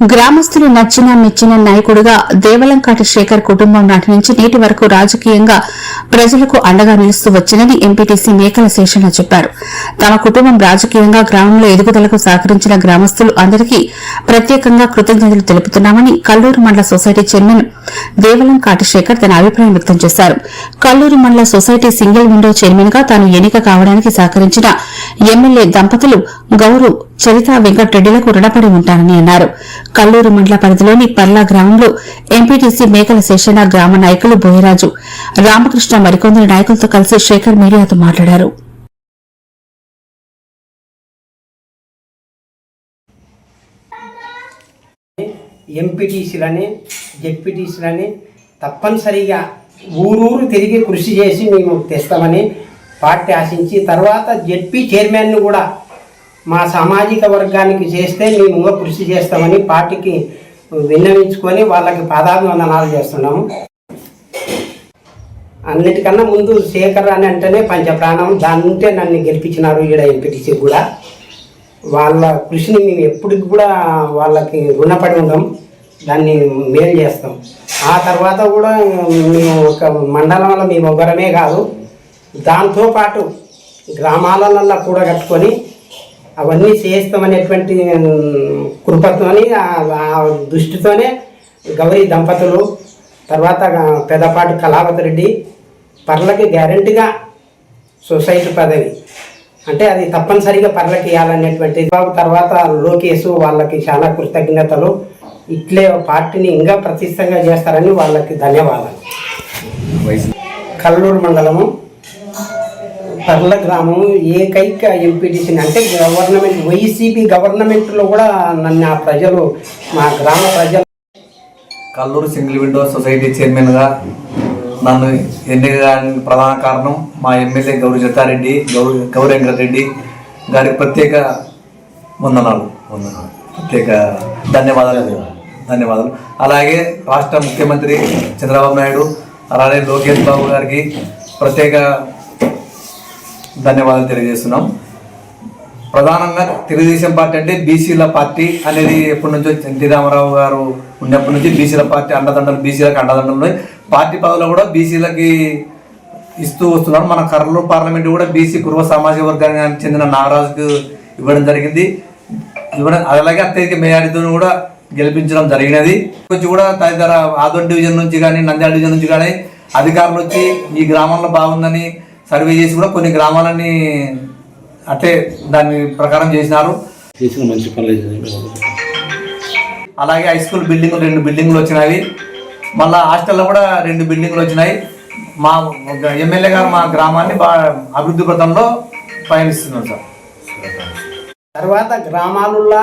గ్రామస్తులు నచ్చిన మెచ్చిన నాయకుడిగా దేవలంకాటి శేఖర్ కుటుంబం నాటి నుంచి నేటి వరకు రాజకీయంగా ప్రజలకు అండగా నిలుస్తూ వచ్చినని ఎంపీటీసీ మేకల శేషన్న చెప్పారు. తమ కుటుంబం రాజకీయంగా గ్రామంలో ఎదుగుదలకు సహకరించిన గ్రామస్తులు అందరికీ ప్రత్యేకంగా కృతజ్ఞతలు తెలుపుతున్నామని కల్లూరు మండల సొసైటీ చైర్మన్ దేవలంకాటి శేఖర్ తన అభిప్రాయం వ్యక్తం చేశారు. కల్లూరు మండల సొసైటీ సింగిల్ విండో చైర్మన్గా తాను ఎన్నిక కావడానికి సహకరించిన ఎమ్మెల్యే దంపతులు గౌరు చరిత వెంకటరెడ్డిలకు రుణపడి ఉంటానని అన్నారు. కల్లూరు మండల పరిధిలోని పర్లా గ్రామంలో ఎంపీటీసీ మేకల శేషన్న గ్రామ నాయకులు బోయరాజు రామకృష్ణ మరికొందరు నాయకులతో కలిసి శేఖర్ మీడియాతో మాట్లాడారు. ఎంపీటీసీలని జెడ్పీటీసీలని తప్పనిసరిగా ఊరూరు తిరిగి కృషి చేసి మేము తెస్తామని పార్టీ ఆశించి తర్వాత జెడ్పీ చైర్మన్ను కూడా మా సామాజిక వర్గానికి చేస్తే మేము కృషి చేస్తామని పార్టీకి విన్నవించుకొని వాళ్ళకి పాదాభివందనాలు చేస్తున్నాము. అన్నిటికన్నా ముందు శేఖర్ అని అంటేనే పంచప్రాణం. దాని ఉంటే నన్ను గెలిపించినారు ఈడ ఎంపీటీసీ కూడా. వాళ్ళ కృషిని మేము ఎప్పటికి కూడా వాళ్ళకి రుణపడి ఉన్నాం దాన్ని మేలు చేస్తాం. ఆ తర్వాత కూడా మేము ఒక మండలంలో మేము ఒకరమే కాదు. దాంతో పాటు గ్రామాలలో కూడా కట్టుకొని అవన్నీ చేస్తామనేటువంటి కృపతోని ఆ- ఆ దృష్టితోనే గౌరీ దంపతులు తర్వాత పెద్దపాటి కళావతి రెడ్డి పర్లకి గ్యారంటీగా సొసైటీ పదవి. అంటే అది తప్పనిసరిగా పర్లకి ఇవ్వాలనేటువంటి బాబు తర్వాత లోకేష్ వాళ్ళకి చాలా కృతజ్ఞతలు. ఇట్లే పార్టీని ఇంకా ప్రతిష్టంగా చేస్తారని వాళ్ళకి ధన్యవాదాలు. కల్లూరు మండలము పర్ల గ్రామం ఏకైక ఎంపీటీసీని అంటే గవర్నమెంట్ వైసీపీ గవర్నమెంట్లో కూడా నన్ను ఆ ప్రజలు మా గ్రామ ప్రజలు. కల్లూరు సింగిల్ విండో సొసైటీ చైర్మన్గా నన్ను ఎన్నికడానికి ప్రధాన కారణం మా ఎమ్మెల్యే గౌరీ జతారెడ్డి గౌరీ గౌరీ వెంకటరెడ్డి గారికి ప్రత్యేక వందనాలు. వందనాలు. ప్రత్యేక ధన్యవాదాలు. ధన్యవాదాలు. అలాగే రాష్ట్ర ముఖ్యమంత్రి చంద్రబాబు నాయుడు అలాగే లోకేష్ బాబు గారికి ప్రత్యేక ధన్యవాదాలు తెలియజేస్తున్నాం. ప్రధానంగా తెలుగుదేశం పార్టీ అంటే బీసీల పార్టీ అనేది ఎప్పటి నుంచో ఎన్టీ రామారావు గారు ఉన్నప్పటి నుంచి బీసీల పార్టీ అండదండలు బీసీలకు అండదండలు పార్టీ పదవులు కూడా బీసీలకి ఇస్తూ వస్తున్నారు. మన కర్నూలు పార్లమెంట్ కూడా బీసీ కుర్వ సామాజిక వర్గానికి చెందిన నాగరాజుకు ఇవ్వడం జరిగింది. ఇవ్వడం అలాగే అత్యధిక మేయారితో కూడా గెలిపించడం జరిగినది. వచ్చి కూడా తదితర ఆదోన్ డివిజన్ నుంచి కానీ నంద్యాల డివిజన్ నుంచి కానీ అధికారులు వచ్చి ఈ గ్రామంలో బాగుందని సర్వే చేసి కూడా కొన్ని గ్రామాలని అట్లే దాని ప్రకారం చేసినారు. చేసిన మంచి పనులు. అలాగే హై స్కూల్ బిల్డింగ్ రెండు బిల్డింగ్లు వచ్చినాయి. మళ్ళా హాస్టల్లో కూడా రెండు బిల్డింగ్లు వచ్చినాయి. మా ఎమ్మెల్యే గారు మా గ్రామాన్ని బాగా అభివృద్ధి పథంలో పయనిస్తున్నారు సార్. తర్వాత గ్రామాలలో